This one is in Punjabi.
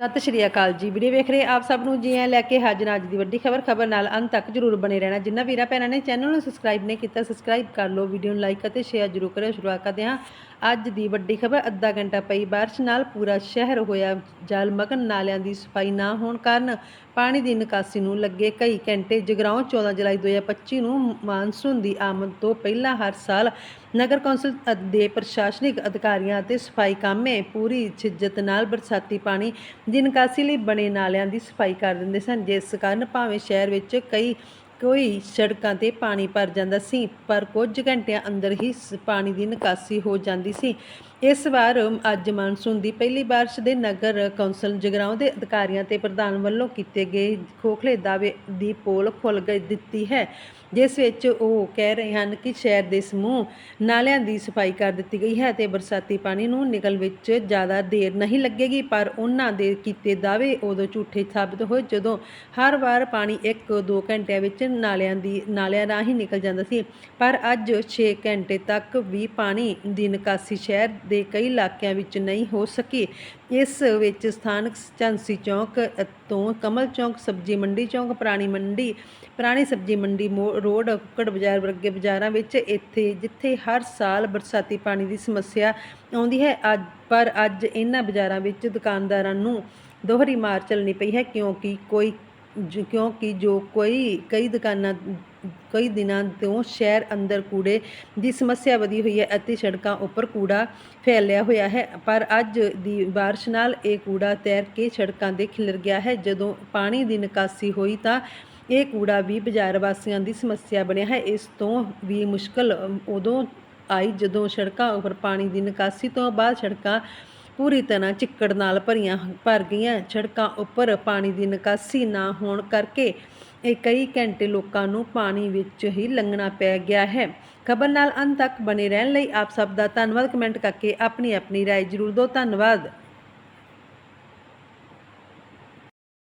ਸਤਿ ਸ਼੍ਰੀ ਅਕਾਲ ਜੀ। ਵੀਡੀਓ ਵੇਖ ਰਹੇ ਆਪ ਸਭ ਨੂੰ ਜੀ ਆਇਆਂ ਲੈ ਕੇ ਹਾਜ਼ਰ ਅੱਜ ਦੀ ਵੱਡੀ ਖਬਰ। ਖਬਰ ਨਾਲ ਅੰਤ ਤੱਕ ਜਰੂਰ ਬਣੇ ਰਹਿਣਾ। ਜਿੰਨਾ ਵੀਰਾਂ ਭੈਣਾਂ ਨੇ ਚੈਨਲ ਨੂੰ ਸਬਸਕ੍ਰਾਈਬ ਨਹੀਂ ਕੀਤਾ ਸਬਸਕ੍ਰਾਈਬ ਕਰ ਲਓ, ਵੀਡੀਓ ਨੂੰ ਲਾਈਕ ਅਤੇ ਸ਼ੇਅਰ ਜਰੂਰ ਕਰਿਓ। ਸ਼ੁਰੂਆਤ ਕਰਦੇ ਹਾਂ ਅੱਜ ਦੀ ਵੱਡੀ ਖਬਰ। ਅੱਧਾ ਘੰਟਾ ਪਈ, ਬਾਰਿਸ਼ ਨਾਲ ਪੂਰਾ ਸ਼ਹਿਰ ਹੋਇਆ ਜਲਮਗਨ ਨਾਲਿਆਂ ਦੀ ਸਫ਼ਾਈ ਨਾ ਹੋਣ ਕਾਰਨ ਪਾਣੀ ਦੀ ਨਿਕਾਸੀ ਨੂੰ ਲੱਗੇ ਕਈ ਘੰਟੇ ਜਗਰਾਉਂ 14 ਜੁਲਾਈ 2025 ਨੂੰ ਮਾਨਸੂਨ ਦੀ ਆਮਦ ਤੋਂ ਪਹਿਲਾਂ ਹਰ ਸਾਲ ਨਗਰ ਕੌਂਸਲ ਦੇ ਪ੍ਰਸ਼ਾਸਨਿਕ ਅਧਿਕਾਰੀਆਂ ਅਤੇ ਸਫ਼ਾਈ ਕਾਮੇ ਪੂਰੀ ਛਿੱਜਤ ਨਾਲ ਬਰਸਾਤੀ ਪਾਣੀ ਦੀ ਨਿਕਾਸੀ ਲਈ ਬਣੇ ਨਾਲਿਆਂ ਦੀ ਸਫ਼ਾਈ ਕਰ ਦਿੰਦੇ ਸਨ, ਜਿਸ ਕਾਰਨ ਭਾਵੇਂ ਸ਼ਹਿਰ ਵਿੱਚ ਕਈ ਕੋਈ ਸੜਕਾਂ ਤੇ ਪਾਣੀ ਭਰ ਜਾਂਦਾ ਸੀ, ਪਰ ਕੁਝ ਘੰਟਿਆਂ ਅੰਦਰ ਹੀ ਸ- ਪਾਣੀ ਦੀ ਨਿਕਾਸੀ ਹੋ ਜਾਂਦੀ ਸੀ। ਇਸ ਵਾਰ ਅੱਜ ਮਾਨਸੂਨ ਦੀ ਪਹਿਲੀ ਬਾਰਿਸ਼ ਦੇ ਨਗਰ ਕੌਂਸਲ ਜਗਰਾਉਂ ਦੇ ਅਧਿਕਾਰੀਆਂ ਤੇ ਪ੍ਰਧਾਨ ਵੱਲੋਂ ਕੀਤੇ ਗਏ ਖੋਖਲੇ ਦਾਅਵੇ ਦੀ ਪੋਲ ਖੁੱਲ ਗਈ ਦਿੱਤੀ ਹੈ, ਜਿਸ ਵਿੱਚ ਉਹ ਕਹਿ ਰਹੇ ਹਨ ਕਿ ਸ਼ਹਿਰ ਦੇ ਸਮੂਹ ਨਾਲਿਆਂ ਦੀ ਸਫ਼ਾਈ ਕਰ ਦਿੱਤੀ ਗਈ ਹੈ ਤੇ ਬਰਸਾਤੀ ਪਾਣੀ ਨੂੰ ਨਿਕਲ ਵਿੱਚ ਜ਼ਿਆਦਾ ਦੇਰ ਨਹੀਂ ਲੱਗੇਗੀ, ਪਰ ਉਹਨਾਂ ਦੇ ਕੀਤੇ ਦਾਅਵੇ ਉਦੋਂ ਝੂਠੇ ਸਾਬਤ ਹੋਏ ਜਦੋਂ ਹਰ ਵਾਰ ਪਾਣੀ 1-2 ਘੰਟਿਆਂ ਵਿੱਚ ਨਾਲਿਆਂ ਦੀ, ਨਾਲਿਆਂ ਰਾਹੀਂ ਨਿਕਲ ਜਾਂਦਾ ਸੀ। ਪਰ ਅੱਜ 6 ਘੰਟੇ ਤੱਕ ਵੀ ਪਾਣੀ ਦੀ ਨਿਕਾਸੀ ਸ਼ਹਿਰ ਦੇ ਕਈ ਇਲਾਕਿਆਂ ਵਿੱਚ ਨਹੀਂ ਹੋ ਸਕੀ। ਇਸ ਵਿੱਚ ਸਥਾਨਕ ਝਾਂਸੀ ਚੌਂਕ ਤੋਂ ਕਮਲ ਚੌਂਕ, ਸਬਜ਼ੀ ਮੰਡੀ ਚੌਂਕ, ਪੁਰਾਣੀ ਮੰਡੀ, ਪੁਰਾਣੀ ਸਬਜ਼ੀ ਮੰਡੀ, ਮੋ- ਰੋਡ, ਕੁੱਕੜ ਬਾਜ਼ਾਰ ਵਰਗੇ ਬਾਜ਼ਾਰਾਂ ਵਿੱਚ ਇੱਥੇ, ਜਿੱਥੇ ਹਰ ਸਾਲ ਬਰਸਾਤੀ ਪਾਣੀ ਦੀ ਸਮੱਸਿਆ ਆਉਂਦੀ ਹੈ। ਅੱਜ, ਪਰ ਅੱਜ ਇਹਨਾਂ ਬਾਜ਼ਾਰਾਂ ਵਿੱਚ ਦੁਕਾਨਦਾਰਾਂ ਨੂੰ ਦੋਹਰੀ ਮਾਰ ਚੱਲਣੀ ਪਈ ਹੈ, ਕਿਉਂਕਿ ਕੋਈ ਜ- ਕਿਉਂਕਿ ਜੋ ਕੋਈ, ਕਈ ਦੁਕਾਨਾਂ, ਕਈ ਦਿਨਾਂ ਤੋਂ ਸ਼ਹਿਰ ਅੰਦਰ ਕੂੜੇ ਦੀ ਸਮੱਸਿਆ ਵਧੀ ਹੋਈ ਹੈ ਅਤੇ ਸੜਕਾਂ ਉੱਪਰ ਕੂੜਾ ਫੈਲਿਆ ਹੋਇਆ ਹੈ। ਪਰ ਅੱਜ ਦੀ ਬਾਰਿਸ਼ ਨਾਲ ਇਹ ਕੂੜਾ ਤੈਰ ਕੇ ਸੜਕਾਂ 'ਤੇ ਖਿਲਰ ਗਿਆ ਹੈ। ਜਦੋਂ ਪਾਣੀ ਦੀ ਨਿਕਾਸੀ ਹੋਈ ਤਾਂ ਇਹ ਕੂੜਾ ਵੀ ਬਾਜ਼ਾਰ ਵਾਸੀਆਂ ਦੀ ਸਮੱਸਿਆ ਬਣਿਆ ਹੈ। ਇਸ ਤੋਂ ਵੀ ਮੁਸ਼ਕਲ ਉਦੋਂ ਆਈ ਜਦੋਂ ਸੜਕਾਂ ਉੱਪਰ ਪਾਣੀ ਦੀ ਨਿਕਾਸੀ ਤੋਂ ਬਾਅਦ ਸੜਕਾਂ ਪੂਰੀ ਤਰ੍ਹਾਂ ਚਿੱਕੜ ਨਾਲ ਭਰੀਆਂ ਭਰ ਗਈਆਂ ਸੜਕਾਂ ਉੱਪਰ ਪਾਣੀ ਦੀ ਨਿਕਾਸੀ ਨਾ ਹੋਣ ਕਰਕੇ ਇਹ ਕਈ ਘੰਟੇ ਲੋਕਾਂ ਨੂੰ ਪਾਣੀ ਵਿੱਚ ਹੀ ਲੰਘਣਾ ਪੈ ਗਿਆ ਹੈ ਖਬਰ ਨਾਲ ਅੰਤ ਤੱਕ ਬਣੇ ਰਹਿਣ ਲਈ ਆਪ ਸਭ ਦਾ ਧੰਨਵਾਦ ਕਮੈਂਟ ਕਰਕੇ ਆਪਣੀ ਆਪਣੀ رائے ਜ਼ਰੂਰ ਦਿਓ ਧੰਨਵਾਦ